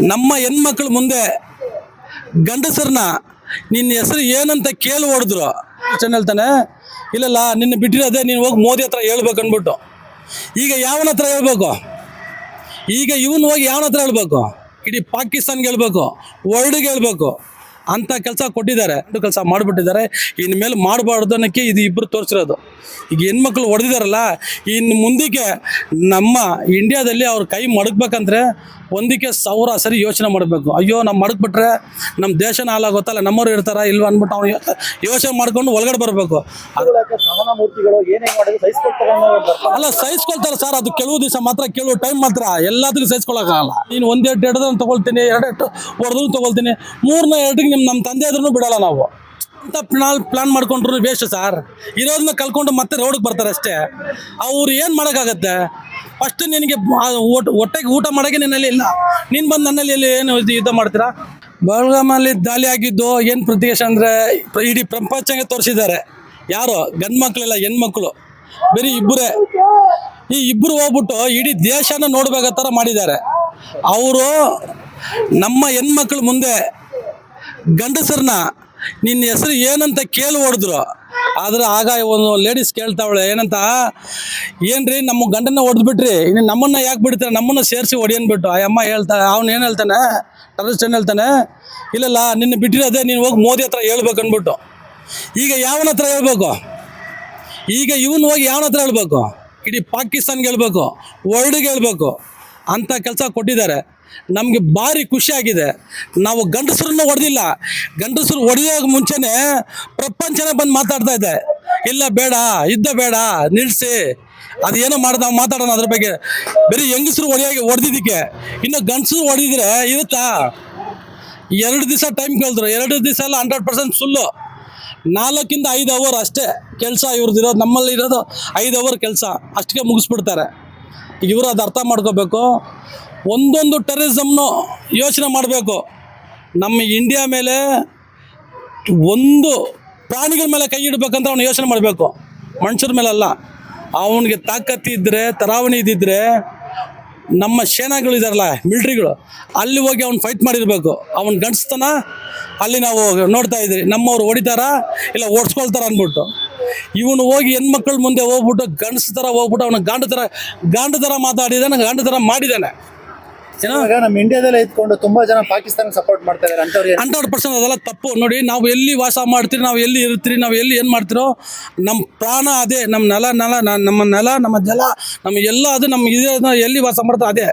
ನಮ್ಮ ಹೆಣ್ಮಕ್ಳು ಮುಂದೆ ಗಂಡಸರನ್ನ ನಿನ್ನ ಹೆಸರು ಏನಂತ ಕೇಳಿ ಹೊಡೆದ್ರು. ಚೆನ್ನ ಹೇಳ್ತಾನೆ ಇಲ್ಲಲ್ಲ, ನಿನ್ನ ಬಿಟ್ಟಿರೋದೆ ನೀನು ಹೋಗಿ ಮೋದಿ ಹತ್ರ ಹೇಳ್ಬೇಕು ಅಂದ್ಬಿಟ್ಟು. ಈಗ ಯಾವನ ಹತ್ರ ಹೇಳ್ಬೇಕು? ಈಗ ಇವನು ಹೋಗಿ ಯಾವನ ಹತ್ರ ಹೇಳ್ಬೇಕು? ಇಡೀ ಪಾಕಿಸ್ತಾನ್ಗೆ ಹೇಳ್ಬೇಕು ವರ್ಲ್ಡ್ಗೆ ಹೇಳ್ಬೇಕು. ಅಂತ ಕೆಲಸ ಕೊಟ್ಟಿದ್ದಾರೆ ಕೆಲಸ ಮಾಡಿಬಿಟ್ಟಿದ್ದಾರೆ. ಇನ್ನು ಮೇಲೆ ಮಾಡಬಾರ್ದು ಅನ್ನೋಕ್ಕೆ ಇದು ಇಬ್ಬರು ತೋರಿಸಿರೋದು. ಈಗ ಹೆಣ್ಮಕ್ಳು ಹೊಡೆದಿದಾರಲ್ಲ ಇನ್ನು ಮುಂದಕ್ಕೆ ನಮ್ಮ ಇಂಡಿಯಾದಲ್ಲಿ ಅವ್ರ ಕೈ ಮಡಗ್ಬೇಕಂದ್ರೆ ಒಂದಕ್ಕೆ ಸಾವಿರ ಸರಿ ಯೋಚನೆ ಮಾಡಬೇಕು. ಅಯ್ಯೋ ನಮ್ಮ ಮಡಗ್ಬಿಟ್ರೆ ನಮ್ಮ ದೇಶನ ಹಾಳಾಗುತ್ತಲ್ಲ ನಮ್ಮವ್ರು ಇರ್ತಾರ ಇಲ್ವಾ ಅಂದ್ಬಿಟ್ಟು ಅವ್ನು ಯೋಚನೆ ಮಾಡ್ಕೊಂಡು ಒಳಗಡೆ ಬರಬೇಕು. ಅಲ್ಲ, ಸಹಿಸ್ಕೊಳ್ತಾರೆ ಸರ್, ಅದು ಕೆಲವು ದಿವಸ ಮಾತ್ರ, ಕೆಲವು ಟೈಮ್ ಮಾತ್ರ ಎಲ್ಲದಕ್ಕೂ ಸಹಿಸ್ಕೊಳಕ್ಕಾಗಲ್ಲ ನೀನು ಒಂದೆರಡು ಹಿಡಿದ್ರೆ ತಗೊಳ್ತೀನಿ, ಎರಡು ಹೊಡೆದ್ರು ತಗೊಳ್ತೀನಿ, ಮೂರನೇ ಎರಡಿಗೆ ನಿಮ್ಮ ನಮ್ಮ ತಂದೆ ಆದ್ರೂ ಬಿಡಲ್ಲ ನಾವು. ಅಂತ ಪ್ಲಾನ್ ಪ್ಲಾನ್ ಮಾಡ್ಕೊಂಡ್ರು ವೇಸ್ಟ್ ಸರ್. ಇರೋದನ್ನ ಕಲ್ಕೊಂಡು ಮತ್ತೆ ರೋಡಿಗೆ ಬರ್ತಾರೆ ಅಷ್ಟೇ. ಅವ್ರು ಏನು ಮಾಡೋಕ್ಕಾಗತ್ತೆ? ಫಸ್ಟ್ ನಿನಗೆ ಹೊಟ್ಟೆಗೆ ಊಟ ಮಾಡೋಕ್ಕೆ ನಿನ್ನಲ್ಲಿ ಇಲ್ಲ. ನೀನು ಬಂದು ನನ್ನಲ್ಲಿ ಇಲ್ಲಿ ಏನು ಯುದ್ಧ ಮಾಡ್ತೀರಾ? ಬೆಳಗಾಮಲ್ಲಿ ದಾಳಿ ಆಗಿದ್ದು ಏನು ಪ್ರತಿಕೇಶ ಅಂದರೆ ಇಡೀ ಪ್ರಪಂಚಕ್ಕೆ ತೋರಿಸಿದ್ದಾರೆ. ಯಾರೋ? ಗಂಡು ಮಕ್ಕಳಿಲ್ಲ ಹೆಣ್ಮಕ್ಳು. ಬರೀ ಇಬ್ಬರೇ. ಈ ಇಬ್ಬರು ಹೋಗ್ಬಿಟ್ಟು ಇಡೀ ದೇಶನ ನೋಡ್ಬೇಕೋ ಥರ ಮಾಡಿದ್ದಾರೆ. ಅವರು ನಮ್ಮ ಹೆಣ್ಮಕ್ಳು ಮುಂದೆ ಗಂಡಸರನ್ನ ನಿನ್ನ ಹೆಸರು ಏನಂತ ಕೇಳಿ ಹೊಡೆದ್ರು. ಆದ್ರೆ ಆಗ ಒಂದು ಲೇಡೀಸ್ ಕೇಳ್ತಾವಳೆ, ಏನಂತ, ಏನ್ರಿ ನಮ್ಮ ಗಂಡನ ಹೊಡೆದ್ಬಿಟ್ರಿ? ಇನ್ನು ನಮ್ಮನ್ನ ಯಾಕೆ ಬಿಡ್ತಾರೆ? ನಮ್ಮನ್ನ ಸೇರಿಸಿ ಹೊಡಿಯನ್ಬಿಟ್ಟು ಆ ಅಮ್ಮ ಹೇಳ್ತಾ, ಅವ್ನು ಏನು ಹೇಳ್ತಾನೆ? ಟೆರರಿಸ್ಟ್ ಏನು ಹೇಳ್ತಾನೆ? ಇಲ್ಲಲ್ಲ, ನಿನ್ನ ಬಿಟ್ಟಿರೋದೇ ನೀನು ಹೋಗಿ ಮೋದಿ ಹತ್ರ ಹೇಳ್ಬೇಕು ಅಂದ್ಬಿಟ್ಟು. ಈಗ ಯಾವನ ಹತ್ರ ಹೇಳ್ಬೇಕು? ಈಗ ಇವನು ಹೋಗಿ ಯಾವನ ಹತ್ರ ಹೇಳ್ಬೇಕು? ಇಡೀ ಪಾಕಿಸ್ತಾನ್ಗೆ ಹೇಳ್ಬೇಕು. ವರ್ಲ್ಡ್ಗೆ ಹೇಳ್ಬೇಕು. ಅಂತ ಕೆಲಸ ಕೊಟ್ಟಿದ್ದಾರೆ. ನಮಗೆ ಭಾರಿ ಖುಷಿಯಾಗಿದೆ ನಾವು ಗಂಡಸರನ್ನು ಹೊಡೆದಿಲ್ಲ. ಗಂಡಸರು ಹೊಡೆಯೋಕೆ ಮುಂಚೆನೆ ಪ್ರಪಂಚನೇ ಬಂದು ಮಾತಾಡ್ತಾ ಇದೆ. ಇಲ್ಲ, ಬೇಡ, ಇದ್ದ ಬೇಡ ನಿಲ್ಲಿಸಿ ಅದೇನೋ ಮಾಡ್ದ ನಾವು ಮಾತಾಡೋಣ ಅದ್ರ ಬಗ್ಗೆ. ಬರೀ ಹೆಂಗಸರು ಹೊಡೆಯಾಗಿ, ಹೊಡೆದಿದ್ದಕ್ಕೆ. ಇನ್ನು ಗಂಡಸರು ಹೊಡೆದಿದ್ರೆ ಇರುತ್ತಾ? ಎರಡು ದಿವಸ ಟೈಮ್ ಕೇಳಿದ್ರು. ಎರಡು ದಿವಸ ಎಲ್ಲ ಹಂಡ್ರೆಡ್ ಪರ್ಸೆಂಟ್ ಸುಳ್ಳು ನಾಲ್ಕಿಂದ ಐದು ಅವರ್ ಅಷ್ಟೇ ಕೆಲಸ ಇವ್ರದ್ದು ಇರೋದು. ನಮ್ಮಲ್ಲಿ ಇರೋದು ಐದು ಅವರ್ ಕೆಲಸ. ಅಷ್ಟಕ್ಕೆ ಮುಗಿಸ್ಬಿಡ್ತಾರೆ. ಇವರು ಅದು ಅರ್ಥ ಮಾಡ್ಕೋಬೇಕು. ಒಂದೊಂದು ಟೆರರಿಸಮ್ನು ಯೋಚನೆ ಮಾಡಬೇಕು. ನಮ್ಮ ಇಂಡಿಯಾ ಮೇಲೆ ಒಂದು ಪ್ರಾಣಿಗಳ ಮೇಲೆ ಕೈ ಇಡಬೇಕಂತ ಅವನು ಯೋಚನೆ ಮಾಡಬೇಕು. ಮನುಷ್ಯರ ಮೇಲಲ್ಲ ಅವನಿಗೆ ತಾಕತ್ತಿದ್ದರೆ ತರಾವಣಿ ಇದ್ದಿದ್ದರೆ ನಮ್ಮ ಸೇನಾಗಳು ಇದಾರಲ್ಲ ಮಿಲ್ಟ್ರಿಗಳು ಅಲ್ಲಿ ಹೋಗಿ ಅವ್ನು ಫೈಟ್ ಮಾಡಿರಬೇಕು. ಅವನು ಗಂಡಸ್ತನ ಅಲ್ಲಿ ನಾವು ನೋಡ್ತಾ ಇದ್ರಿ. ನಮ್ಮವ್ರು ಹೊಡಿತಾರ, ಇಲ್ಲ ಓಡಿಸ್ಕೊಳ್ತಾರ ಅಂದ್ಬಿಟ್ಟು. ಇವನು ಹೋಗಿ ಹೆಣ್ಮಕ್ಳ ಮುಂದೆ ಹೋಗ್ಬಿಟ್ಟು ಗಂಡಸ ಥರ ಹೋಗ್ಬಿಟ್ಟು ಅವನ ಗಾಂಡ ಥರ ಗಾಂಡ ಥರ ಮಾತಾಡಿದ್ದಾನೆ ಗಾಂಡ ಥರ ಮಾಡಿದ್ದಾನೆ ಇವಾಗ ನಮ್ಮ ಇಂಡಿಯಾದಲ್ಲೇ ಇದ್ಕೊಂಡು ತುಂಬಾ ಜನ ಪಾಕಿಸ್ತಾನ ಸಪೋರ್ಟ್ ಮಾಡ್ತಾ ಇದಾರೆ. ಅಂತವ್ರಿಗೆ ಹಂಡ್ರೆಡ್ ಪರ್ಸೆಂಟ್ ಅದೆಲ್ಲ ತಪ್ಪು. ನೋಡಿ ನಾವು ಎಲ್ಲಿ ವಾಸ ಮಾಡ್ತೀರಿ ನಾವು ಎಲ್ಲಿ ಇರ್ತೀರಿ ನಾವು ಎಲ್ಲಿ ಏನು ಮಾಡ್ತಿರೋ ನಮ್ಮ ಪ್ರಾಣ ಅದೇ ನಮ್ಮ ನೆಲ ನೆಲ ನಮ್ಮ ನೆಲ ನಮ್ಮ ಜಲ ನಮ್ಮ ಎಲ್ಲ ಅದು ನಮ್ಮ ಇದು ಎಲ್ಲಿ ವಾಸ ಮಾಡ್ತಾ ಅದೇ.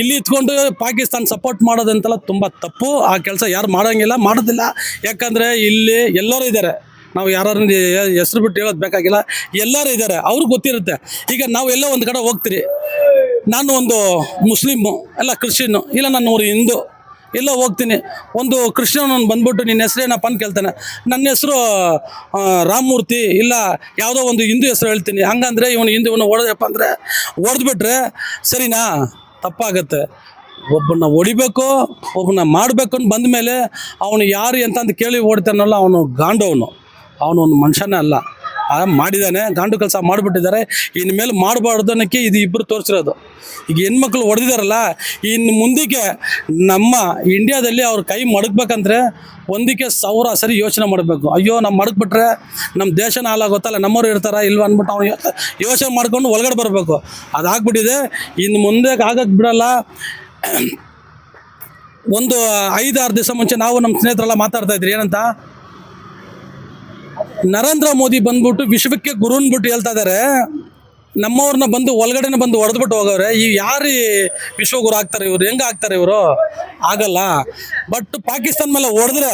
ಇಲ್ಲಿ ಇತ್ಕೊಂಡು ಪಾಕಿಸ್ತಾನ ಸಪೋರ್ಟ್ ಮಾಡೋದಂತೆಲ್ಲ ತುಂಬ ತಪ್ಪು. ಆ ಕೆಲಸ ಯಾರು ಮಾಡೋಂಗಿಲ್ಲ ಮಾಡೋದಿಲ್ಲ. ಯಾಕಂದರೆ ಇಲ್ಲಿ ಎಲ್ಲರೂ ಇದ್ದಾರೆ. ನಾವು ಯಾರು ಹೆಸರು ಬಿಟ್ಟು ಹೇಳೋದು ಬೇಕಾಗಿಲ್ಲ. ಎಲ್ಲರೂ ಇದ್ದಾರೆ. ಅವ್ರಿಗೆ ಗೊತ್ತಿರುತ್ತೆ. ಈಗ ನಾವು ಎಲ್ಲೋ ಒಂದು ಕಡೆ ಹೋಗ್ತೀರಿ. ನಾನು ಒಂದು ಮುಸ್ಲಿಮು, ಎಲ್ಲ ಕ್ರಿಶ್ಚಿಯನ್ನು ಇಲ್ಲ ನಾನು ಒಂದು ಹಿಂದೂ, ಎಲ್ಲ ಹೋಗ್ತೀನಿ. ಒಂದು ಕೃಷ್ಣನ ಬಂದ್ಬಿಟ್ಟು ನಿನ್ನ ಹೆಸರೇನಪ್ಪ ಅಂತ ಕೇಳ್ತಾನೆ. ನನ್ನ ಹೆಸರು ರಾಮಮೂರ್ತಿ, ಇಲ್ಲ ಯಾವುದೋ ಒಂದು ಹಿಂದೂ ಹೆಸರು ಹೇಳ್ತೀನಿ. ಹಂಗಂದ್ರೆ ಇವನು ಹಿಂದೂವನ್ನು ಹೊಡೆದಪ್ಪ ಅಂದರೆ ಹೊಡೆದ್ಬಿಟ್ರೆ ಸರಿನಾ? ತಪ್ಪಾಗತ್ತೆ. ಒಬ್ಬನ ಹೊಡಿಬೇಕು ಒಬ್ಬನ ಮಾಡಬೇಕು ಅಂತ ಬಂದ ಮೇಲೆ ಅವನು ಯಾರು ಅಂತ ಕೇಳಿ ಓಡ್ತಾನಲ್ಲ, ಅವನು ಗಾಂಡವನು. ಅವನು ಒಂದು ಮನುಷ್ಯನೇ ಅಲ್ಲ. ಮಾಡಿದ್ದಾನೆ, ದಾಂಡು ಕೆಲಸ ಮಾಡಿಬಿಟ್ಟಿದ್ದಾರೆ. ಇನ್ನು ಮೇಲೆ ಮಾಡಬಾರ್ದು ಅನ್ನೋಕ್ಕೆ ಇದು ಇಬ್ಬರು ತೋರಿಸಿರೋದು. ಈಗ ಹೆಣ್ಮಕ್ಳು ಹೊಡೆದಿದ್ದಾರಲ್ಲ ಇನ್ನು ಮುಂದಕ್ಕೆ ನಮ್ಮ ಇಂಡಿಯಾದಲ್ಲಿ ಅವ್ರ ಕೈ ಮಡಗ್ಬೇಕಂದ್ರೆ ಒಂದಕ್ಕೆ ಸಾವಿರ ಸರಿ ಯೋಚನೆ ಮಾಡಬೇಕು. ಅಯ್ಯೋ ನಮ್ಮ ಮಡಗ್ಬಿಟ್ರೆ ನಮ್ಮ ದೇಶನ ಹಾಲಾಗುತ್ತಲ್ಲ ನಮ್ಮವ್ರು ಇರ್ತಾರ ಇಲ್ವ ಅಂದ್ಬಿಟ್ಟು ಅವ್ನು ಯೋಚನೆ ಮಾಡ್ಕೊಂಡು ಒಳಗಡೆ ಬರಬೇಕು. ಅದಾಗ್ಬಿಟ್ಟಿದೆ. ಇನ್ನು ಮುಂದೆ ಆಗಕ್ಕೆ ಬಿಡಲ್ಲ. ಒಂದು ಐದಾರು ದಿವಸ ಮುಂಚೆ ನಾವು ನಮ್ಮ ಸ್ನೇಹಿತರೆಲ್ಲ ಮಾತಾಡ್ತಾ ಇದ್ರಿ, ಏನಂತ? ನರೇಂದ್ರ ಮೋದಿ ಬಂದ್ಬಿಟ್ಟು ವಿಶ್ವಕ್ಕೆ ಗುರು ಬಿಟ್ಟು ಹೇಳ್ತಾ ಇದ್ದಾರೆ ನಮ್ಮವ್ರನ್ನ ಬಂದು ಒಳಗಡೆನ ಬಂದು ಹೊಡೆದ್ಬಿಟ್ಟು ಹೋಗವ್ರೆ. ಈ ಯಾರು ವಿಶ್ವಗುರು ಆಗ್ತಾರೆ ಇವರು? ಹೆಂಗೆ ಆಗ್ತಾರೆ ಇವರು? ಆಗಲ್ಲ. ಬಟ್ ಪಾಕಿಸ್ತಾನ ಮೇಲೆ ಹೊಡೆದ್ರೆ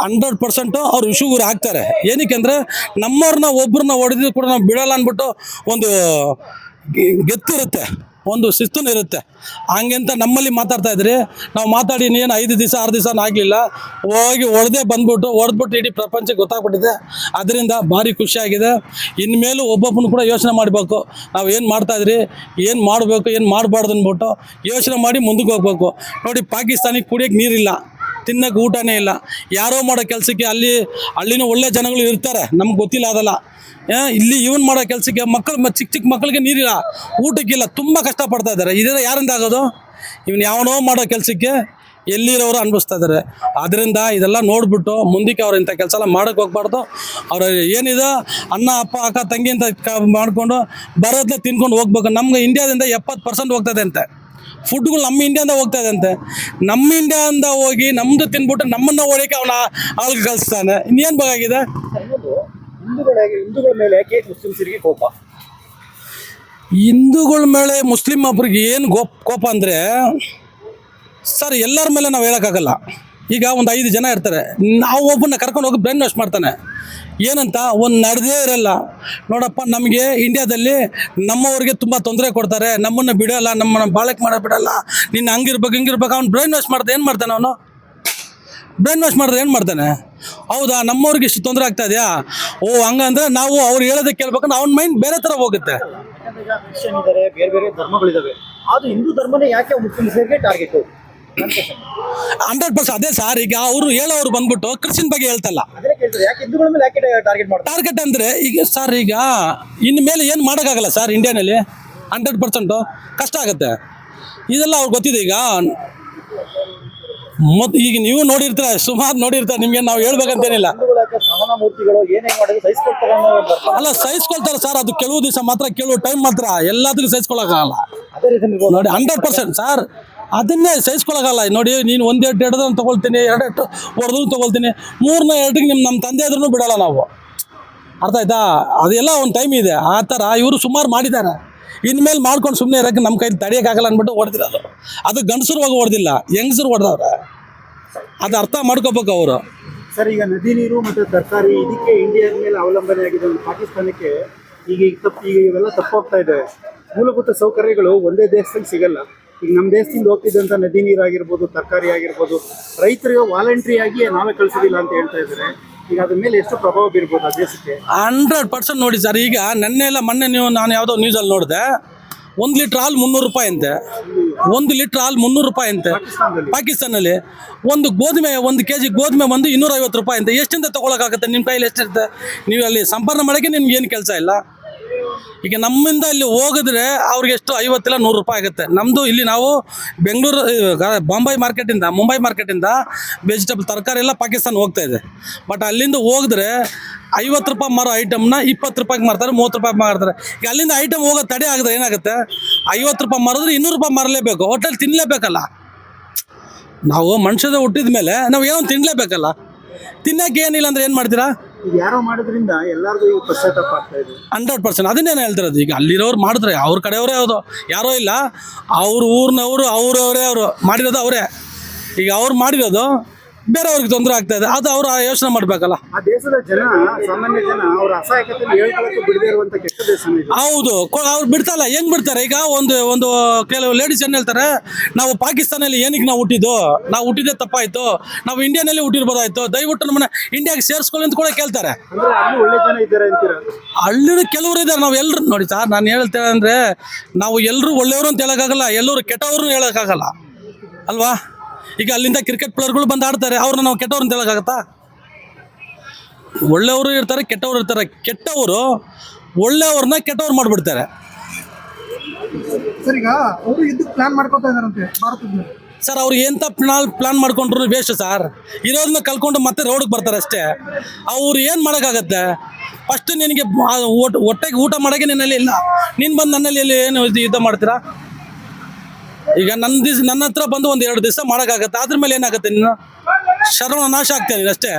ಹಂಡ್ರೆಡ್ ಪರ್ಸೆಂಟು ಅವ್ರು ವಿಶ್ವಗುರು ಆಗ್ತಾರೆ. ಏನಕ್ಕೆ ಅಂದರೆ ನಮ್ಮವ್ರನ್ನ ಒಬ್ಬರನ್ನ ಹೊಡೆದಿದ್ದು ಕೂಡ ನಾವು ಬಿಡಲ್ಲ ಅಂದ್ಬಿಟ್ಟು ಒಂದು ಗೆತ್ತಿರುತ್ತೆ. ಒಂದು ಶಿಸ್ತುನು ಇರುತ್ತೆ. ಹಂಗೆಂತ ನಮ್ಮಲ್ಲಿ ಮಾತಾಡ್ತಾ ಇದ್ರಿ. ನಾವು ಮಾತಾಡಿ ಏನು ಐದು ದಿವಸ, ಆರು ದಿವಸ ಆಗಲಿಲ್ಲ. ಹೋಗಿ ಹೊಡೆದೇ ಬಂದ್ಬಿಟ್ಟು, ಹೊಡೆದ್ಬಿಟ್ಟು ಇಡೀ ಪ್ರಪಂಚಕ್ಕೆ ಗೊತ್ತಾಗ್ಬಿಟ್ಟಿದೆ. ಅದರಿಂದ ಭಾರಿ ಖುಷಿಯಾಗಿದೆ ಇನ್ಮೇಲೂ ಒಬ್ಬೊಬ್ಬನು ಕೂಡ ಯೋಚನೆ ಮಾಡಬೇಕು. ನಾವು ಏನು ಮಾಡ್ತಾಯಿದ್ರಿ ಏನು ಮಾಡಬೇಕು, ಏನು ಮಾಡಬಾರ್ದು ಅಂದ್ಬಿಟ್ಟು ಯೋಚನೆ ಮಾಡಿ ಮುಂದಕ್ಕೆ ಹೋಗ್ಬೇಕು. ನೋಡಿ ಪಾಕಿಸ್ತಾನಿಗೆ ಕುಡಿಯೋಕ್ಕೆ ನೀರಿಲ್ಲ. ತಿನ್ನಕ್ಕೆ ಊಟನೇ ಇಲ್ಲ. ಯಾರೋ ಮಾಡೋ ಕೆಲಸಕ್ಕೆ ಅಲ್ಲಿ ಅಲ್ಲಿನ ಒಳ್ಳೆ ಜನಗಳು ಇರ್ತಾರೆ. ನಮ್ಗೆ ಗೊತ್ತಿಲ್ಲ ಅದಲ್ಲ. ಇಲ್ಲಿ ಇವನ್ ಮಾಡೋ ಕೆಲಸಕ್ಕೆ ಮಕ್ಕಳು ಚಿಕ್ಕ ಚಿಕ್ಕ ಮಕ್ಕಳಿಗೆ ನೀರಿಲ್ಲ. ಊಟಕ್ಕಿಲ್ಲ. ತುಂಬ ಕಷ್ಟಪಡ್ತಾ ಇದ್ದಾರೆ. ಇದೆಲ್ಲ ಯಾರಿಂದ ಆಗೋದು? ಇವನು ಯಾವನೋ ಮಾಡೋ ಕೆಲಸಕ್ಕೆ ಎಲ್ಲಿರೋರು ಅನ್ಭವಿಸ್ತಾ ಇದ್ದಾರೆ. ಅದರಿಂದ ಇದೆಲ್ಲ ನೋಡ್ಬಿಟ್ಟು ಮುಂದಕ್ಕೆ ಅವ್ರು ಇಂಥ ಕೆಲಸ ಎಲ್ಲ ಮಾಡೋಕ್ಕೆ ಹೋಗ್ಬಾರ್ದು. ಅವ್ರು ಏನಿದೆ? ಅಣ್ಣ, ಅಪ್ಪ, ಅಕ್ಕ, ತಂಗಿ ಅಂತ ಮಾಡಿಕೊಂಡು ಬರೋದನ್ನ ತಿನ್ಕೊಂಡು ಹೋಗ್ಬೇಕು. ನಮ್ಗೆ ಇಂಡಿಯಾದಿಂದ ಎಪ್ಪತ್ತು ಪರ್ಸೆಂಟ್ ಹೋಗ್ತದೆ ಅಂತೆ. ಫುಡ್ಗಳು ನಮ್ಮ ಇಂಡಿಯಾದಿಂದ ಹೋಗ್ತಾ ಇದೆ ಅಂತೆ. ನಮ್ಮ ಇಂಡಿಯಾದಿಂದ ಹೋಗಿ ನಮ್ದು ತಿನ್ಬಿಟ್ಟು ನಮ್ಮನ್ನ ಹೊಡಿಯೋಕೆ ಅವನ ಆಳ್ಗೆ ಕಲಿಸ್ತಾನೆ. ಇನ್ನೇನು ಬೇಕಾಗಿದೆ ಹಿಂದೂಗಳ ಹಿಂದೂಗಳ ಮೇಲೆ ಯಾಕೆ ಮುಸ್ಲಿಮ್ಸರಿಗೆ ಕೋಪ? ಹಿಂದೂಗಳ ಮೇಲೆ ಮುಸ್ಲಿಮ್ ಒಬ್ರಿಗೆ ಏನು ಗೋಪ್ ಕೋಪ ಅಂದರೆ ಸರ್ ಎಲ್ಲರ ಮೇಲೆ ನಾವು ಹೇಳೋಕ್ಕಾಗಲ್ಲ. ಈಗ ಒಂದು ಐದು ಜನ ಇರ್ತಾರೆ. ನಾವು ಒಬ್ಬನ್ನ ಕರ್ಕೊಂಡು ಹೋಗಿ ಬ್ರೈನ್ ವಾಶ್ ಮಾಡ್ತಾನೆ. ಏನಂತ? ಒಂದು ನಡೆದೇ ಇರಲ್ಲ. ನೋಡಪ್ಪ, ನಮಗೆ ಇಂಡಿಯಾದಲ್ಲಿ ನಮ್ಮವ್ರಿಗೆ ತುಂಬ ತೊಂದರೆ ಕೊಡ್ತಾರೆ. ನಮ್ಮನ್ನು ಬಿಡೋಲ್ಲ, ನಮ್ಮನ್ನು ಬಾಳಕ್ಕೆ ಮಾಡೋ ಬಿಡೋಲ್ಲ. ನಿನ್ನ ಹಂಗಿರ್ಬೇಕು, ಹಿಂಗಿರ್ಬೇಕು, ಅವ್ನು ಬ್ರೈನ್ ವಾಶ್ ಮಾಡ್ದೆ ಏನು ಮಾಡ್ತಾನೆ ಅವನು? ಬ್ರೈನ್ ವಾಶ್ ಮಾಡಿದ್ರೆ ಏನು ಮಾಡ್ತಾನೆ? ಹೌದಾ? ನಮ್ಮವ್ರಿಗೆ ಇಷ್ಟು ತೊಂದರೆ ಆಗ್ತಾ ಇದೆಯಾ? ಓ, ಹಂಗಂದ್ರೆ ನಾವು ಅವ್ರು ಹೇಳೋದಕ್ಕೆ ಕೇಳ್ಬೇಕಂದ್ರೆ ಅವ್ನ ಮೈಂಡ್ ಬೇರೆ ಥರ ಹೋಗುತ್ತೆ. ಬೇರೆ ಬೇರೆ ಧರ್ಮಗಳಿದ್ದಾವೆ ಅದು ಹಿಂದೂ ಧರ್ಮನೇ ಯಾಕೆ ಮುಸ್ಲಿಮ್ಸರಿಗೆ ಟಾರ್ಗೆಟ್ ಹಂಡ್ರೆಡ್ ಪರ್ಸೆಂಟ್ ಅದೇ ಸರ್ ಈಗ ಅವರು ಹೇಳೋರು ಬಂದ್ಬಿಟ್ಟು ಕ್ರಿಶ್ಚಿಯನ್ ಬಗ್ಗೆ ಹೇಳ್ತಲ್ಲ. ಟಾರ್ಗೆಟ್ ಅಂದ್ರೆ ಈಗ ಸರ್ ಈಗ ಇನ್ನು ಮೇಲೆ ಏನು ಮಾಡೋಕ್ಕಾಗಲ್ಲ ಸರ್ ಇಂಡಿಯಾನಲ್ಲಿ ಹಂಡ್ರೆಡ್ ಪರ್ಸೆಂಟು ಕಷ್ಟ ಆಗುತ್ತೆ. ಇದೆಲ್ಲ ಅವ್ರು ಗೊತ್ತಿದೆ ಈಗ. ಮತ್ತು ಈಗ ನೀವು ನೋಡಿರ್ತೀರ ಸುಮಾರು ನೋಡಿರ್ತಾರೆ ನಿಮಗೆ ನಾವು ಹೇಳ್ಬೇಕಂತೇನಿಲ್ಲ. ಅಲ್ಲ ಸಹಿಸ್ಕೊಳ್ತಾರೆ ಸರ್ ಅದು ಕೆಲವು ದಿವಸ ಮಾತ್ರ ಕೆಲವು ಟೈಮ್ ಮಾತ್ರ ಎಲ್ಲಾದ್ರೂ ಸಹಿಸ್ಕೊಳಕ್ಕಾಗಲ್ಲ ನೋಡಿ ಹಂಡ್ರೆಡ್ ಪರ್ಸೆಂಟ್ ಸರ್ ಅದನ್ನೇ ಸಹಿಸ್ಕೊಳ್ಳೋಕ್ಕಲ್ಲ ನೋಡಿ, ನೀನು ಒಂದು ಎಟ್ಟು ಹಿಡ್ದನ್ನು ತೊಗೊಳ್ತೀನಿ, ಎರಡು ಎಟ್ಟು ಹೊಡೆದು ತೊಗೊಳ್ತೀನಿ, ಮೂರನೇ ಎರಡಿಗೆ ನಿಮ್ಮ ನಮ್ಮ ತಂದೆ ಆದ್ರೂ ಬಿಡೋಲ್ಲ ನಾವು. ಅರ್ಥ ಆಯ್ತಾ? ಅದೆಲ್ಲ ಒಂದು ಟೈಮ್ ಇದೆ. ಆ ಥರ ಇವರು ಸುಮಾರು ಮಾಡಿದ್ದಾರೆ ಇನ್ಮೇಲೆ ಮಾಡ್ಕೊಂಡು ಸುಮ್ಮನೆ ಇರೋಕ್ಕೆ ನಮ್ಮ ಕೈಲಿ ತಡೆಯೋಕ್ಕಾಗಲ್ಲ ಅಂದ್ಬಿಟ್ಟು ಹೊಡೆದಿರೋದು ಅದು ಗಂಡಸರು ಹೋಗಿ ಹೊಡೆದಿಲ್ಲ ಹೆಂಗಸರು ಹೊಡೆದವ್ರೆ ಅದು ಅರ್ಥ ಮಾಡ್ಕೋಬೇಕು ಅವರು. ಸರ್, ಈಗ ನದಿ ನೀರು ಮತ್ತು ತರಕಾರಿ ಇದಕ್ಕೆ ಇಂಡಿಯಾದ ಮೇಲೆ ಅವಲಂಬನೆ ಆಗಿದೆ. ಪಾಕಿಸ್ತಾನಕ್ಕೆ ಈಗ ಈಗ ತಪ್ಪು ಈಗ ಇವೆಲ್ಲ ತಪ್ಪೋಗ್ತಾ ಇದೆ. ಮೂಲಭೂತ ಸೌಕರ್ಯಗಳು ಒಂದೇ ದೇಶದಲ್ಲಿ ಸಿಗಲ್ಲ. ಈಗ ನಮ್ಮ ದೇಶದಿಂದ ಹೋಗ್ತಿದ್ದಂಥ ನದಿ ನೀರಾಗಿರ್ಬೋದು ತರಕಾರಿ ಆಗಿರ್ಬೋದು ರೈತರಿಗೆ ವಾಲಂಟ್ರಿ ಆಗಿ ನಾವೇ ಕಳಿಸೋದಿಲ್ಲ ಅಂತ ಹೇಳ್ತಾ ಇದ್ದಾರೆ. ಈಗ ಅದ್ರ ಮೇಲೆ ಎಷ್ಟು ಪ್ರಭಾವ ಬೀರ್ಬೋದು ಆ ದೇಶಕ್ಕೆ? ಹಂಡ್ರೆಡ್ ಪರ್ಸೆಂಟ್ ನೋಡಿ ಸರ್ ಈಗ ನೆನ್ನೆಲ್ಲ ಮೊನ್ನೆ ನೀವು ನಾನು ಯಾವುದೋ ನ್ಯೂಸಲ್ಲಿ ನೋಡಿದೆ. ಒಂದು ಲೀಟ್ರ್ ಹಾಲು ಮುನ್ನೂರು ರೂಪಾಯಿ ಅಂತೆ. ಒಂದು ಲೀಟ್ರ್ ಹಾಲು ಮುನ್ನೂರು ರೂಪಾಯಿ ಅಂತೆ. ಪಾಕಿಸ್ತಾನಲ್ಲಿ ಒಂದು ಗೋಧಿಮೆ ಒಂದು ಕೆ ಜಿ ಗೋಧಿಮೆ ಬಂದು ಇನ್ನೂರೈವತ್ತು ರೂಪಾಯಿ ಅಂತ. ಎಷ್ಟಿಂದ ತೊಗೊಳಕ್ಕಾಗತ್ತೆ? ನಿಮ್ಮ ಕೈಯಲ್ಲಿ ಎಷ್ಟಿರುತ್ತೆ? ನೀವು ಅಲ್ಲಿ ಸಂಪಾದನೆ ಮಾಡೋಕ್ಕೆ ನಿಮ್ಗೆ ಏನು ಕೆಲಸ ಇಲ್ಲ. ಈಗ ನಮ್ಮಿಂದ ಅಲ್ಲಿ ಹೋಗಿದ್ರೆ ಅವ್ರಿಗೆ ಎಷ್ಟು ಐವತ್ತಿಲ್ಲ ನೂರು ರೂಪಾಯಿ ಆಗುತ್ತೆ. ನಮ್ಮದು ಇಲ್ಲಿ ನಾವು ಬೆಂಗಳೂರು ಬಾಂಬೈ ಮಾರ್ಕೆಟಿಂದ ಮುಂಬೈ ಮಾರ್ಕೆಟಿಂದ ವೆಜಿಟೇಬಲ್ ತರಕಾರಿ ಎಲ್ಲ ಪಾಕಿಸ್ತಾನ ಹೋಗ್ತಾ ಇದೆ. ಬಟ್ ಅಲ್ಲಿಂದ ಹೋಗಿದ್ರೆ ಐವತ್ತು ರೂಪಾಯಿ ಮಾರೋ ಐಟಮ್ನ ಇಪ್ಪತ್ತು ರೂಪಾಯಿಗೆ ಮಾರ್ತಾರೆ, ಮೂವತ್ತು ರೂಪಾಯಿ ಮಾರ್ತಾರೆ. ಈಗ ಅಲ್ಲಿಂದ ಐಟಮ್ ಹೋಗೋ ತಡೆ ಆಗಿದ್ರೆ ಏನಾಗುತ್ತೆ? ಐವತ್ತು ರೂಪಾಯಿ ಮಾರಿದ್ರೆ ಇನ್ನೂರು ರೂಪಾಯಿ ಮಾರಲೇಬೇಕು. ಹೋಟೆಲ್ ತಿನ್ನಲೇಬೇಕಲ್ಲ ನಾವು ಮನುಷ್ಯದ ಹುಟ್ಟಿದ ಮೇಲೆ ನಾವು ಏನೋ ತಿನ್ನಲೇಬೇಕಲ್ಲ ತಿನ್ನಕ್ಕೆ ಏನಿಲ್ಲ ಅಂದ್ರೆ ಏನು ಮಾಡ್ತೀರಾ? ಯಾರೋ ಮಾಡೋದ್ರಿಂದ ಎಲ್ಲರಿಗೂ ಈಗ ಪಶ್ಚಾತ್ತಾಪ ಆಗ್ತಾ ಇದೆ. Hundred percent. ಅದನ್ನೇನು ಹೇಳ್ತಿರೋದು. ಈಗ ಅಲ್ಲಿರೋರು ಮಾಡಿದ್ರೆ ಅವ್ರ ಕಡೆಯವರೇ ಹೌದು. ಯಾರೋ ಇಲ್ಲ. ಅವ್ರ ಊರಿನವರು, ಅವ್ರವರೇ ಅವರು. ಮಾಡಿರೋದು ಅವರೇ. ಈಗ ಅವ್ರು ಮಾಡಿರೋದು ಬೇರೆಯವ್ರಿಗೆ ತೊಂದರೆ ಆಗ್ತಾ ಇದೆ. ಅದು ಅವ್ರು ಯೋಚನೆ ಮಾಡಬೇಕಲ್ಲ. ಆ ದೇಶದ ಜನ ಸಾಮಾನ್ಯ ಜನ ಅವ್ರ ಅಸಹಾಯಕತೆಯನ್ನು ಹೇಳ್ಕೊಳ್ಳೋಕೆ ಬಿಡದೇ ಇರುವಂತ ಕೆಟ್ಟ ದೇಶನೇ ಇದು. ಹೌದು. ಕೊ- ಅವ್ರು ಬಿಡ್ತಲ್ಲ ಹೆಂಗ್ ಬಿಡ್ತಾರೆ? ಈಗ ಒಂದು ಒಂದು ಕೆಲವು ಲೇಡೀಸ್ ಏನ್ ಹೇಳ್ತಾರೆ? ನಾವು ಪಾಕಿಸ್ತಾನಲ್ಲಿ ಏನಕ್ಕೆ ನಾವು ಹುಟ್ಟಿದ್ದು? ನಾವು ಹುಟ್ಟಿದ್ದೆ ತಪ್ಪಾಯ್ತು. ನಾವು ಇಂಡಿಯಾನಲ್ಲಿ ಹುಟ್ಟಿರ್ಬೋದಾಯ್ತು. ದಯವಿಟ್ಟು ನಮ್ಮನ್ನ ಇಂಡಿಯಾಗೆ ಸೇರಿಸ್ಕೊಳ್ಳಿ ಅಂತ ಕೂಡ ಕೇಳ್ತಾರೆ. ಅಂದ್ರೆ ಅಲ್ಲಿ ಒಳ್ಳೆ ಜನ ಇದ್ದಾರೆ ಅಂತೀರಾ? ಹಳ್ಳಿನ ಕೆಲವರು ಇದ್ದಾರೆ. ನಾವು ಎಲ್ಲರೂ ನೋಡಿ ಸರ್ ನಾನು ಹೇಳ್ತೇನೆ ಅಂದರೆ ನಾವು ಎಲ್ಲರೂ ಒಳ್ಳೆಯವರು ಅಂತ ಹೇಳೋಕ್ಕಾಗಲ್ಲ. ಎಲ್ಲರೂ ಕೆಟ್ಟವರು ಹೇಳೋಕ್ಕಾಗಲ್ಲ. ಅಲ್ವಾ? ಈಗ ಅಲ್ಲಿಂದ ಕ್ರಿಕೆಟ್ ಪ್ಲೇಯರ್ಗಳು ಬಂದು ಆಡ್ತಾರೆ ಅವ್ರನ್ನ ನಾವು ಕೆಟ್ಟವ್ರು ಅಂತ ಹೇಳೋಕ್ಕಾಗತ್ತಾ? ಒಳ್ಳೆಯವರು ಇರ್ತಾರೆ ಕೆಟ್ಟವರು ಇರ್ತಾರೆ. ಕೆಟ್ಟವರು ಒಳ್ಳೆಯವ್ರನ್ನ ಕೆಟ್ಟವ್ರು ಮಾಡಿಬಿಡ್ತಾರೆ. ಸರ್ ಅವರು ಎಂತ ಪ್ಲಾನ್ ಪ್ಲಾನ್ ಮಾಡ್ಕೊಂಡ್ರು ವೇಸ್ಟ್ ಸರ್. ಇರೋದನ್ನ ಕಲ್ಕೊಂಡು ಮತ್ತೆ ರೋಡಿಗೆ ಬರ್ತಾರೆ ಅಷ್ಟೇ. ಅವ್ರು ಏನು ಮಾಡೋಕ್ಕಾಗತ್ತೆ? ಫಸ್ಟ್ ನಿನಗೆ ಹೊಟ್ಟೆಗೆ ಊಟ ಮಾಡೋಕ್ಕೆ ನಿನ್ನಲ್ಲಿ ಇಲ್ಲ. ನೀನು ಬಂದು ನನ್ನಲ್ಲಿ ಎಲ್ಲಿ ಏನು ಯುದ್ಧ ಮಾಡ್ತೀರಾ? ಈಗ ನನ್ನ ದಿವಸ ನನ್ನ ಹತ್ರ ಬಂದು ಒಂದು ಎರಡು ದಿವಸ ಮಾಡೋಕ್ಕಾಗತ್ತೆ. ಅದ್ರ ಮೇಲೆ ಏನಾಗುತ್ತೆ ನೀನು? ಶರಣ ನಾಶ ಆಗ್ತೇನೆ ಅಷ್ಟೇ.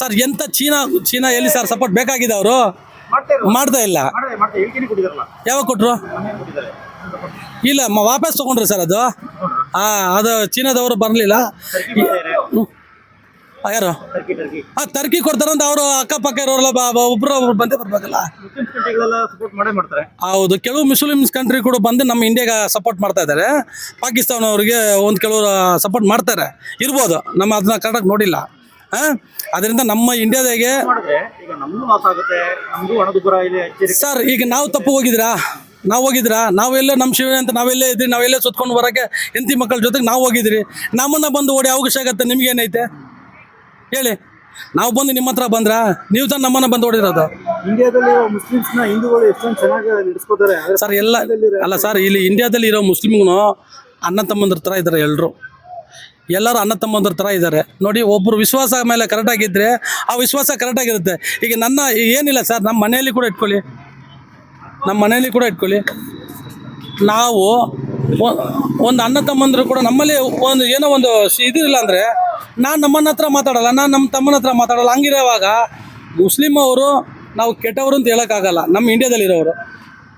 ಸರ್? ಎಂತ ಚೀನಾ ಚೀನಾ ಎಲ್ಲಿ ಸರ್ ಸಪೋರ್ಟ್ ಬೇಕಾಗಿದೆ ಅವರು? ಮಾಡ್ತಾ ಇಲ್ಲ. ಯಾವಾಗ ಕೊಟ್ಟರು ಮನೇಲಿ ಇಲ್ಲ ವಾಪಸ್ ತಗೊಂಡ್ರಿ ಸರ್ ಅದು. ಹಾಂ ಅದು ಚೀನಾದವರು ಬರಲಿಲ್ಲ. ಯಾರು? ಟರ್ಕಿ ಟರ್ಕಿ ಕೊಡ್ತಾರಂತ ಅವರು ಅಕ್ಕಪಕ್ಕ ಇರೋರಲ್ಲ ಒಬ್ರು ಒಬ್ರು ಬಂದೇ ಬರ್ಬೇಕಲ್ಲ. ಸಪೋರ್ಟ್ ಮಾಡೇ ಮಾಡ್ತಾರೆ. ಹೌದು ಕೆಲವು ಮುಸ್ಲಿಮ್ಸ್ ಕಂಟ್ರಿ ಕೂಡ ಬಂದು ನಮ್ಮ ಇಂಡಿಯಾಗ ಸಪೋರ್ಟ್ ಮಾಡ್ತಾ ಇದ್ದಾರೆ. ಪಾಕಿಸ್ತಾನ ಅವರಿಗೆ ಒಂದು ಕೆಲವು ಸಪೋರ್ಟ್ ಮಾಡ್ತಾರೆ. ಇರ್ಬೋದು ನಮ್ಮ ಅದನ್ನ ಕರೆಕ್ಟಾಗಿ ನೋಡಿಲ್ಲ. ಹಾಂ ಅದರಿಂದ ನಮ್ಮ ಇಂಡಿಯಾದಾಗೆ ಸರ್ ಈಗ ನಾವು ತಪ್ಪು ಹೋಗಿದ್ರಾ ನಾವು ಹೋಗಿದ್ರಾ ನಾವೆಲ್ಲೇ ನಮ್ಮ ಶಿವ ಅಂತ ನಾವೆಲ್ಲೇ ಇದ್ರಿ ನಾವೆಲ್ಲೇ ಸುತ್ಕೊಂಡು ಬರೋಕ್ಕೆ ಹೆಂಡತಿ ಮಕ್ಕಳ ಜೊತೆಗೆ ನಾವು ಹೋಗಿದ್ರಿ ನಮ್ಮನ್ನ ಬಂದು ಓಡಿ ಅವಕಾಶ ಆಗತ್ತೆ ನಿಮ್ಗೇನೈತೆ ಹೇಳಿ. ನಾವು ಬಂದು ನಿಮ್ಮ ಹತ್ರ ಬಂದ್ರಾ? ನೀವು ತಾನು ನಮ್ಮನ್ನ ಬಂದು ಹೊಡಿರೋದು ಇಂಡಿಯಾದಲ್ಲಿ ಮುಸ್ಲಿಮ್ಸ್ನ ಹಿಂದೂಗಳು ಎಷ್ಟೊಂದು ಚೆನ್ನಾಗಿ ನಡೆಸ್ಕೋತಾರೆ. ಸರ್ ಎಲ್ಲ ಅಲ್ಲ ಸರ್ ಇಲ್ಲಿ ಇಂಡಿಯಾದಲ್ಲಿ ಇರೋ ಮುಸ್ಲಿಮ್ಗಳು ಅಣ್ಣ ತಮ್ಮಂದ್ರ ಥರ ಇದ್ದಾರೆ ಎಲ್ಲರೂ ಎಲ್ಲರೂ ಅಣ್ಣ ತಮ್ಮಂದ್ರ ಥರ ಇದ್ದಾರೆ ನೋಡಿ ಒಬ್ಬರು ವಿಶ್ವಾಸ ಮೇಲೆ ಕರೆಕ್ಟಾಗಿದ್ದರೆ ಆ ವಿಶ್ವಾಸ ಕರೆಕ್ಟಾಗಿರುತ್ತೆ ಈಗ ನನ್ನ ಏನಿಲ್ಲ ಸರ್ ನಮ್ಮ ಮನೆಯಲ್ಲಿ ಕೂಡ ಇಟ್ಕೊಳ್ಳಿ. ನಮ್ಮ ಮನೆಯಲ್ಲಿ ಕೂಡ ಇಟ್ಕೊಳ್ಳಿ. ನಾವು ಒಂದು ಅಣ್ಣ ತಮ್ಮಂದ್ರು ಕೂಡ ನಮ್ಮಲ್ಲಿ ಒಂದು ಏನೋ ಒಂದು ಇದಿಲ್ಲ ಅಂದರೆ ನಾನು ನಮ್ಮನ್ನ ಹತ್ರ ಮಾತಾಡಲ್ಲ ನಾನು ನಮ್ಮ ತಮ್ಮನ ಹತ್ರ ಮಾತಾಡಲ್ಲ ಹಂಗಿರೋವಾಗ ಮುಸ್ಲಿಮ್ ಅವರು ನಾವು ಕೆಟ್ಟವರು ಅಂತ ಹೇಳೋಕ್ಕಾಗಲ್ಲ ನಮ್ಮ ಇಂಡಿಯಾದಲ್ಲಿರೋರು.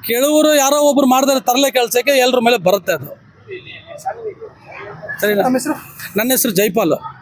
ಕೆಲವರು ಯಾರೋ ಒಬ್ರು ಮಾಡಿದ್ರೆ ತರಲೆ ಕೆಲಸಕ್ಕೆ ಎಲ್ಲರ ಮೇಲೆ ಬರುತ್ತೆ ಅದು. ಸರಿ ಹೆಸರು? ನನ್ನ ಹೆಸರು ಜೈಪಾಲ್.